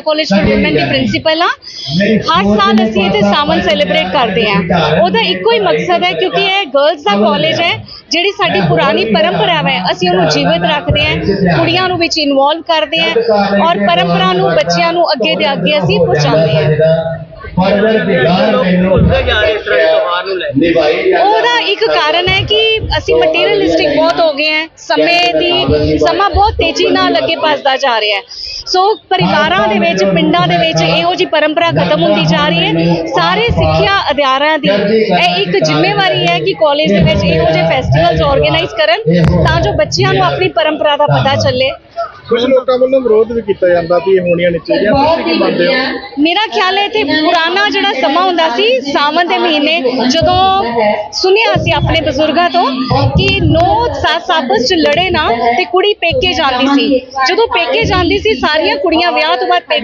Khalsa college for women principal ਹਾਂ। ਹਰ ਸਾਲ ਅਸੀਂ ਇੱਥੇ ਸਾਵਨ ਸੈਲੀਬ੍ਰੇਟ ਕਰਦੇ ਹਾਂ। ਉਹਦਾ ਇੱਕੋ ਹੀ ਮਕਸਦ ਹੈ ਕਿਉਂਕਿ ਇਹ ਗਰਲਸ ਦਾ ਕਾਲਜ ਹੈ, ਜਿਹੜੀ ਸਾਡੀ ਪੁਰਾਣੀ ਪਰੰਪਰਾ ਹੈ, ਅਸੀਂ ਉਹਨੂੰ ਜੀਵਿਤ ਰੱਖਦੇ ਹਾਂ, ਕੁੜੀਆਂ ਨੂੰ ਵਿੱਚ ਇਨਵੋਲਵ ਕਰਦੇ ਹਾਂ ਔਰ ਪਰੰਪਰਾ ਨੂੰ, ਬੱਚਿਆਂ ਨੂੰ ਅੱਗੇ ਦੇ ਅੱਗੇ ਅਸੀਂ ਪਹੁੰਚਾਉਂਦੇ ਹਾਂ। ਉਹਦਾ ਇੱਕ ਕਾਰਨ ਹੈ ਕਿ ਅਸੀਂ ਮਟੀਰੀਅਲਿਸਟਿਕ ਬਹੁਤ ਹੋ ਗਏ ਹਾਂ। ਸਮੇਂ ਦੀ, ਸਮਾਂ ਬਹੁਤ ਤੇਜ਼ੀ ਨਾਲ ਅੱਗੇ ਭੱਜਦਾ ਜਾ ਰਿਹਾ ਹੈ। ਸੋ ਪਰਿਵਾਰਾਂ ਦੇ ਵਿੱਚ, ਪਿੰਡਾਂ ਦੇ ਵਿੱਚ ਇਹੋ ਜੀ ਪਰੰਪਰਾ ਖਤਮ ਹੁੰਦੀ ਜਾ ਰਹੀ ਹੈ। ਸਾਰੇ ਸਿੱਖਿਆ ਅਧਿਆਰਾਂ ਦੀ ਇਹ ਇੱਕ ਜ਼ਿੰਮੇਵਾਰੀ ਹੈ ਕਿ ਕਾਲਜ ਦੇ ਵਿੱਚ ਇਹੋ ਜਿਹੇ ਫੈਸਟੀਵਲਸ ਆਰਗੇਨਾਈਜ਼ ਕਰਨ ਤਾਂ ਜੋ ਬੱਚਿਆਂ ਨੂੰ ਆਪਣੀ ਪਰੰਪਰਾ ਦਾ ਪਤਾ ਚੱਲੇ। ਕੁਝ ਲੋਕਾਂ ਵੱਲੋਂ ਵਿਰੋਧ ਵੀ ਕੀਤਾ ਜਾਂਦਾ ਵੀ ਇਹ ਹੋਣੀਆਂ ਨਹੀਂ ਚਾਹੀਦੀਆਂ। ਤੁਸੀਂ ਕੀ ਮੰਨਦੇ ਹੋ? ਮੇਰਾ ਖਿਆਲ ਹੈ ਇੱਥੇ ਪੁਰਾਣਾ ਜਿਹੜਾ ਸਮਾਂ ਹੁੰਦਾ ਸੀ ਸਾਵਣ ਦੇ ਮਹੀਨੇ ਜਦੋਂ ਸੁਣਿਆ ਸੀ ਆਪਣੇ ਬਜ਼ੁਰਗਾਂ ਤੋਂ ਕਿ ਨੌ ਸੱਸ ਆਪਸ ਚ ਲੜੇ ਨਾ ਤੇ ਕੁੜੀ ਪੇਕੇ ਜਾਂਦੀ ਸੀ। ਜਦੋਂ ਪੇਕੇ ਜਾਂਦੀ ਸੀ ਸਾਰੀਆਂ ਕੁੜੀਆਂ ਵਿਆਹ ਤੋਂ ਬਾਅਦ ਪੇਕੇ